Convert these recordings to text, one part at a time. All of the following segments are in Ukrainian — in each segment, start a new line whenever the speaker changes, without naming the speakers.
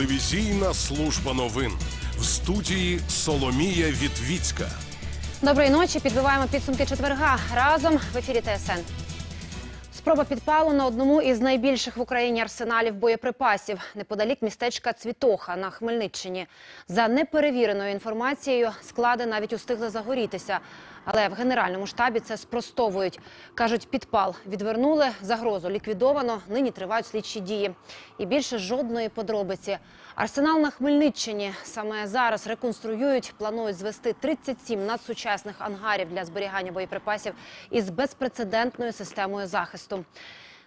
Телевізійна служба новин в студії Соломія Вітвіцька.
Доброї ночі. Підбиваємо підсумки четверга. Разом в ефірі ТСН. Спроба підпалу на одному із найбільших в Україні арсеналів боєприпасів неподалік містечка Цвітоха на Хмельниччині. За неперевіреною інформацією, склади навіть устигли загорітися. Але в генеральному штабі це спростовують. кажуть, підпал відвернули, загрозу ліквідовано. Нині тривають слідчі дії. І більше жодної подробиці. Арсенал на Хмельниччині саме зараз реконструюють. Планують звести 37 надсучасних ангарів для зберігання боєприпасів із безпрецедентною системою захисту.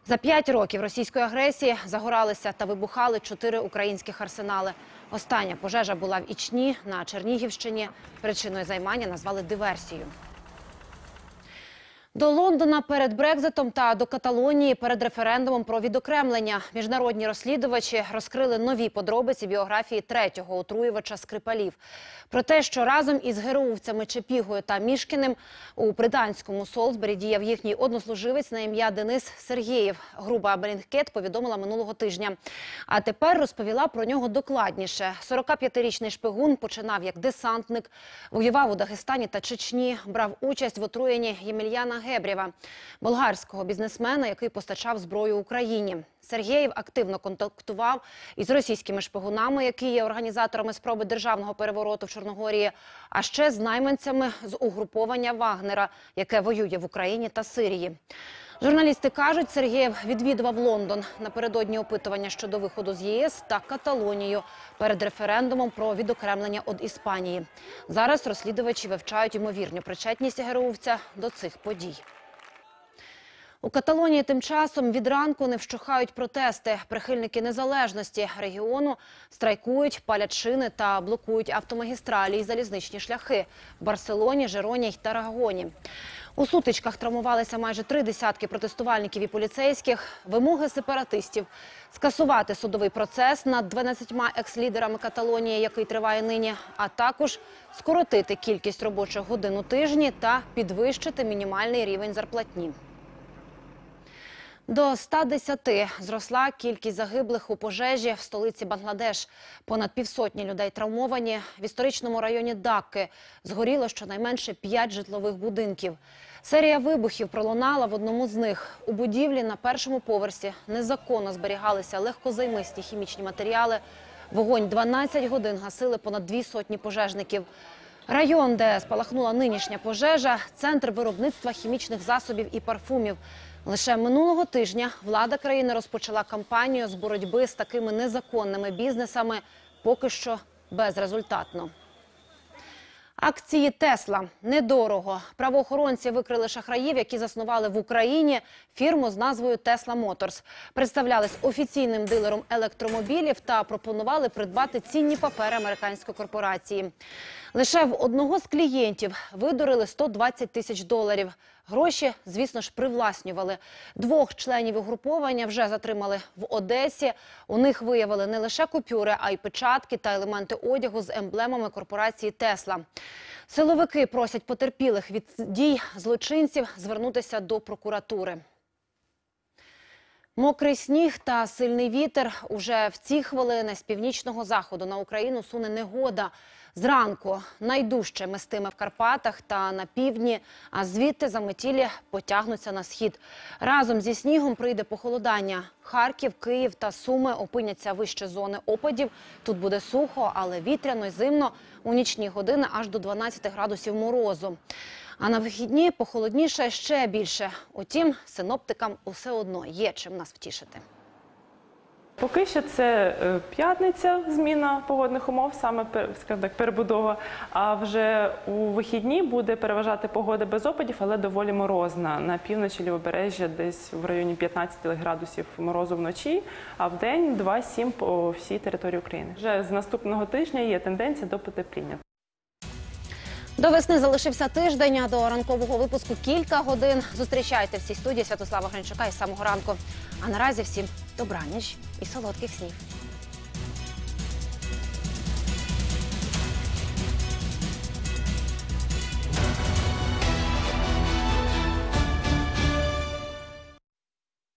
За п'ять років російської агресії загоралися та вибухали чотири українських арсенали. Остання пожежа була в Ічні на Чернігівщині. Причиною займання назвали диверсію. До Лондона перед Брекзитом та до Каталонії перед референдумом про відокремлення міжнародні розслідувачі розкрили нові подробиці біографії третього отруювача Скрипалів. Про те, що разом із героївцями Чепігою та Мішкіним у британському Солсбері діяв їхній однослуживець на ім'я Денис Сергєєв. Груба Белінгкет повідомила минулого тижня. А тепер розповіла про нього докладніше. 45-річний шпигун починав як десантник, воював у Дагестані та Чечні, брав участь в отруєнні Ємельяна Гебрєва, болгарського бізнесмена, який постачав зброю Україні. Сергєєв активно контактував із російськими шпигунами, які є організаторами спроби державного перевороту в Чорногорії, а ще з найманцями з угруповання Вагнера, яке воює в Україні та Сирії. Журналісти кажуть, Сергієв відвідував Лондон напередодні опитування щодо виходу з ЄС та Каталонію перед референдумом про відокремлення від Іспанії. Зараз розслідувачі вивчають ймовірну причетність героївця до цих подій. У Каталонії тим часом від ранку не вщухають протести. Прихильники незалежності регіону страйкують, палять шини та блокують автомагістралі і залізничні шляхи в Барселоні, Жероні й Тарагоні. У сутичках травмувалися майже три десятки протестувальників і поліцейських. Вимоги сепаратистів скасувати судовий процес над 12 екс-лідерами Каталонії, який триває нині, а також скоротити кількість робочих годин у тижні та підвищити мінімальний рівень зарплатні. До 110 зросла кількість загиблих у пожежі в столиці Бангладеш. Понад півсотні людей травмовані. В історичному районі Дакки згоріло щонайменше 5 житлових будинків. Серія вибухів пролунала в одному з них. У будівлі на першому поверсі незаконно зберігалися легкозаймисті хімічні матеріали. Вогонь 12 годин гасили понад дві сотні пожежників. Район, де спалахнула нинішня пожежа, центр виробництва хімічних засобів і парфумів. Лише минулого тижня влада країни розпочала кампанію з боротьби з такими незаконними бізнесами, поки що безрезультатно. Акції Тесла недорого. Правоохоронці викрили шахраїв, які заснували в Україні фірму з назвою Tesla Motors. Представлялись офіційним дилером електромобілів та пропонували придбати цінні папери американської корпорації. Лише в одного з клієнтів видурили 120 тисяч доларів. Гроші, звісно ж, привласнювали. Двох членів угруповання вже затримали в Одесі. У них виявили не лише купюри, а й печатки та елементи одягу з емблемами корпорації Тесла. Силовики просять потерпілих від дій злочинців звернутися до прокуратури. Мокрий сніг та сильний вітер. Уже в ці хвилини з північного заходу на Україну суне негода. Зранку найдужче мистиме в Карпатах та на півдні, а звідти заметілі потягнуться на схід. Разом зі снігом прийде похолодання. Харків, Київ та Суми опиняться вище зони опадів. Тут буде сухо, але вітряно й зимно. У нічні години аж до 12 градусів морозу. А на вихідні похолодніше ще більше. Утім, синоптикам усе одно є чим нас втішити.
Поки що це е, п'ятниця, зміна погодних умов, саме скажімо так, перебудова. А вже у вихідні буде переважати погода без опадів, але доволі морозна. На півночі лівобережжя десь в районі 15 градусів морозу вночі, а в день 2-7 по всій території України. Вже з наступного тижня є тенденція до потепління.
До весни залишився тиждень, а до ранкового випуску кілька годин. Зустрічайте в цій студії Святослава Гринчука із самого ранку. А наразі всім добраніч і солодких снів.